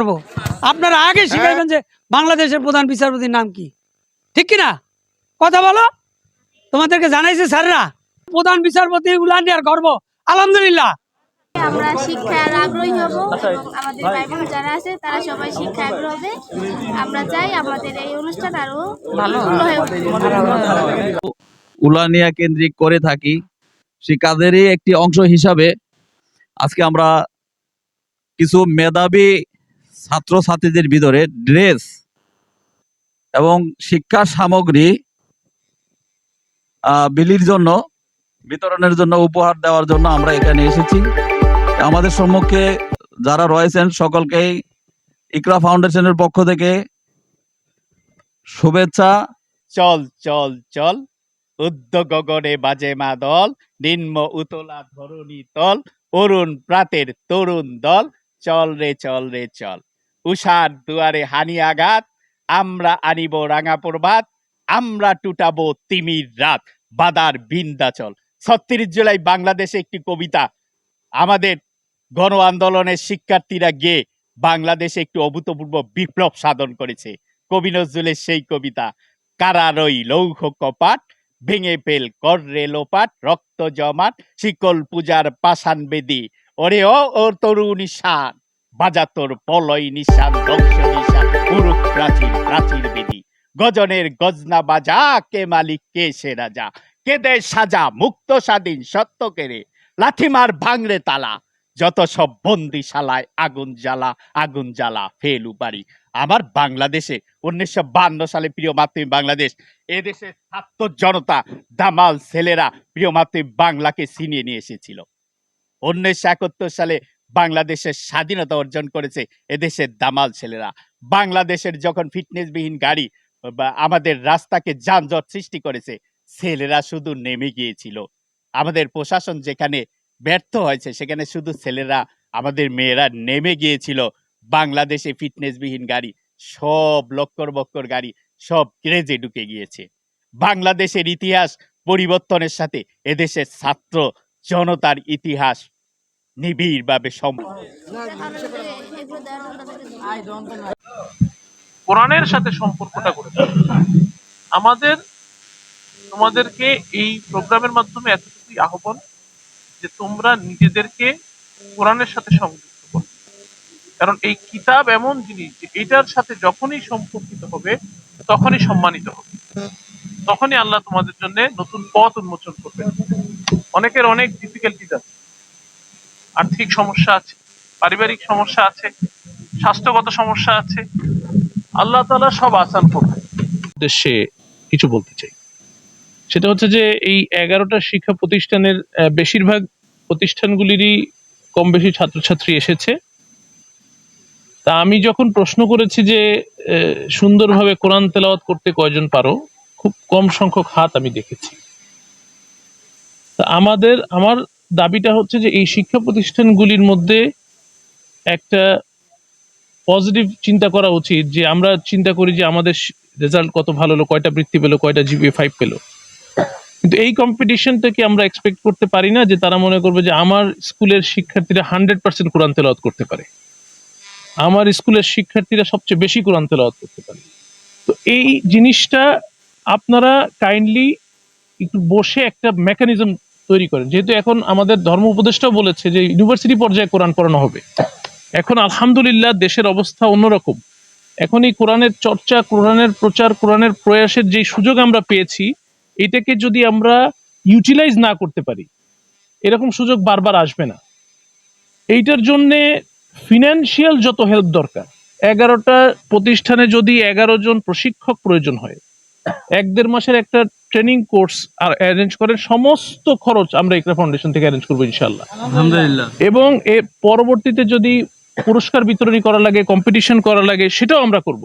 করব? আপনারা আগে শিখাইবেন যে বাংলাদেশের প্রধান বিচারপতির নাম কি। ঠিক কি না কথা বলো। তোমাদেরকে জানাইছে স্যাররা প্রধান বিচারপতি উলানিয়ার গর্ব। আলহামদুলিল্লাহ। আমরা শিক্ষার আগ্রহী হব আমাদের ভাই বোন যারা আছে তারা সবাই শিক্ষা আগ্রহ হবে। আমরা চাই আমাদের এই অনুষ্ঠান আরও ভালো উলানিয়া কেন্দ্রিক করে থাকি। সে কাজেরই একটি অংশ হিসাবে আজকে আমরা কিছু মেধাবী ছাত্রছাত্রীদের ভিতরে ড্রেস এবং শিক্ষা সামগ্রী বিলির জন্য, বিতরণের জন্য উপহার দেওয়ার জন্য আমরা এখানে এসেছি। আমাদের সম্মুখে যারা রয়েছেন সকলকেই ইকরা ফাউন্ডেশনের পক্ষ থেকে শুভেচ্ছা। চল চল চল। উদ্যোগ গগনে বাজে মা দল নিম্ন উতলা ধরণী তল, অরুণ প্রাতের তরুণ দল। চল রে চল রে, চল। উষার দুয়ারে হানি আঘাত, আমরা আনিব রাঙা প্রভাত, আমরা টুটাবো তিমির রাত, বাদার বিন্দাচল ছত্রিশ জুলাই বাংলাদেশে একটি কবিতা, আমাদের গণ আন্দোলনের শিক্ষার্থীরা গিয়ে বাংলাদেশে একটি অভূতপূর্ব বিপ্লব সাধন করেছে। কবি নজরুলের সেই কবিতা, কারারই লৌহ কপাট, ভেঙে ফেল কর রে লোপাট, রক্ত জমাট, শিকল পূজার পাষাণ বেদি। ওরে ও, ওর তরুণী নিশান বাজা তোর পলয় নিশান, ধ্বংস নিশান পুরুষ প্রাচীর প্রাচীর বেদি গজনের গজনা বাজা, কে মালিক, কে সে রাজা? কে দে সাজা, মুক্ত স্বাধীন, সত্য কেড়ে? লাথিমার ভাঙরে তালা, যত সব বন্দিশালায় আগুন জ্বালা আগুন জ্বালা, ফেলু বাড়ি। আমার বাংলাদেশে উনিশশো বান্ন সালে প্রিয় মাতৃ বাংলাদেশ এদেশের ছাত্র জনতা, দামাল ছেলেরা প্রিয় মাতৃ বাংলাকে ছিনিয়ে নিয়ে এসেছিল। উনিশশো একাত্তর সালে বাংলাদেশের স্বাধীনতা অর্জন করেছে এদেশের দামাল ছেলেরা। বাংলাদেশের যখন ফিটনেসবিহীন গাড়ি আমাদের রাস্তাকে যানজট সৃষ্টি করেছে, ছেলেরা শুধু নেমে গিয়েছিল। আমাদের প্রশাসন যেখানে ব্যর্থ হয়েছে, সেখানে শুধু ছেলেরা, আমাদের মেয়েরা নেমে গিয়েছিল। বাংলাদেশে ফিটনেসবিহীন গাড়ি, সব লক্কর বক্কর গাড়ি, সব ক্রেজে ঢুকে গিয়েছে। বাংলাদেশের ইতিহাস পরিবর্তনের সাথে এদেশের ছাত্র জনতার ইতিহাস নিবিড়ভাবে তাদেরকে কোরআনের সাথে সম্পর্কটা করে আমাদের, তোমাদেরকে এই প্রোগ্রামের মাধ্যমে এতটুকুই আহ্বান যে তোমরা নিজেদেরকে কোরআনের সাথে সংযুক্ত করো। কারণ এই কিতাব এমন জিনিস যে এটার সাথে যখনই সম্পর্কিত হবে, তখনই সম্মানিত হবে। তখনই আল্লাহ তোমাদের জন্য নতুন পথ উন্মোচন করবে অনেকের অনেক ডিফিকাল্টিজ আছে। আর্থিক সমস্যা আছে, পারিবারিক সমস্যা আছে, স্বাস্থ্যগত সমস্যা আছে, আল্লাহ তাআলা সব আসান করবে। উদ্দেশ্যে কিছু বলতে চাই। সেটা হচ্ছে যে এই এগারোটা শিক্ষা প্রতিষ্ঠানের বেশিরভাগ প্রতিষ্ঠানগুলিরই কম বেশি ছাত্রছাত্রী এসেছে। তা আমি যখন প্রশ্ন করেছি যে সুন্দরভাবে কোরআন তেলাওয়াত করতে কয়জন পারো, খুব কম সংখ্যক হাত আমি দেখেছি। তা আমাদের, আমার দাবিটা হচ্ছে যে এই শিক্ষা প্রতিষ্ঠানগুলির মধ্যে একটা পজিটিভ চিন্তা করা উচিত যে আমরা চিন্তা করি যে আমাদের রেজাল্ট কত ভালো হলো, কয়টা বৃত্তি পেল, কয়টা জিপিএ ফাইভ পেল। কিন্তু এই কম্পিটিশনটাকে আমরা এক্সপেক্ট করতে পারি না যে তারা মনে করবে যে আমার স্কুলের শিক্ষার্থীরা হান্ড্রেড পার্সেন্ট কোরআন তেলাওয়াত করতে পারে। আমার স্কুলের শিক্ষার্থীরা সবচেয়ে বেশি কোরআন তেলাওয়াত করতে পারে। তো এই জিনিসটা আপনারা কাইন্ডলি একটু বসে একটা মেকানিজম তৈরি করেন। যেহেতু এখন আমাদের ধর্ম উপদেষ্টাও বলেছে যে ইউনিভার্সিটি পর্যায়ে কোরআন পড়ানো হবে। এখন আলহামদুলিল্লাহ দেশের অবস্থা অন্যরকম। এখন এই কোরআনের চর্চা, কোরআনের প্রচার, কোরআনের প্রয়াসের যে সুযোগ আমরা পেয়েছি, এটাকে যদি আমরা ইউটিলাইজ না করতে পারি, এরকম সুযোগ বারবার আসবে না। এইটার জন্য ফিনান্সিয়াল যত হেল্প দরকার, এগারোটা প্রতিষ্ঠানে যদি এগারো জন প্রশিক্ষক প্রয়োজন হয় এক দেড় মাসের একটা ট্রেনিং কোর্স আর অ্যারেঞ্জ করেন সমস্ত খরচ আমরা ইকরা ফাউন্ডেশন থেকে অ্যারেঞ্জ করব ইনশাল্লাহ আলহামদুলিল্লাহ। এবং এ পরবর্তীতে যদি পুরস্কার বিতরণী করা লাগে কম্পিটিশন করা লাগে সেটাও আমরা করব।